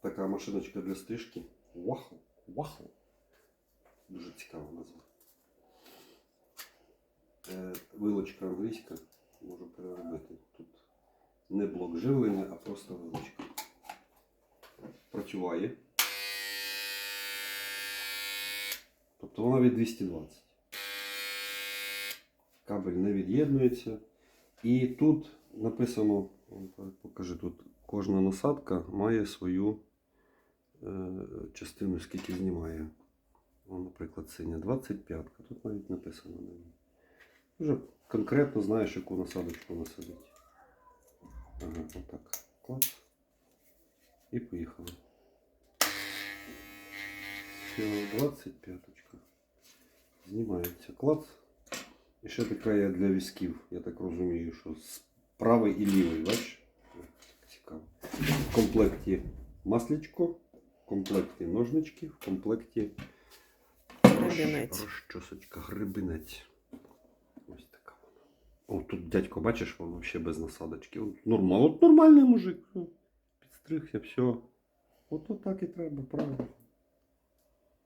така машиночка для стрижки. Вахл. Вахл. Дуже цікава назва. Е, вилочка англійська. Можу переробити. Тут не блок живлення, а просто вилочка. Працює. Тобто вона від 220. Кабель не від'єднується. І тут написано, покажи, тут кожна насадка має свою частину, скільки знімає. Вон, наприклад, синя 25. Тут навіть написано на ній. Вже конкретно знаєш, яку насадочку насадити. Ага, отак. Клас. І поїхали. Все, 25. Знімається клац. І ще така є для візків. Я так розумію, що з правий і лівий, бачиш? Цікаво. В комплекті масличко, в комплекті ножнички, в комплекті розчосочка, грибинець. Ось така вона. О, тут дядько, бачиш, воно ще без насадочки. От, нормал, от нормальний мужик. Підстригся, все. От так і треба, правильно.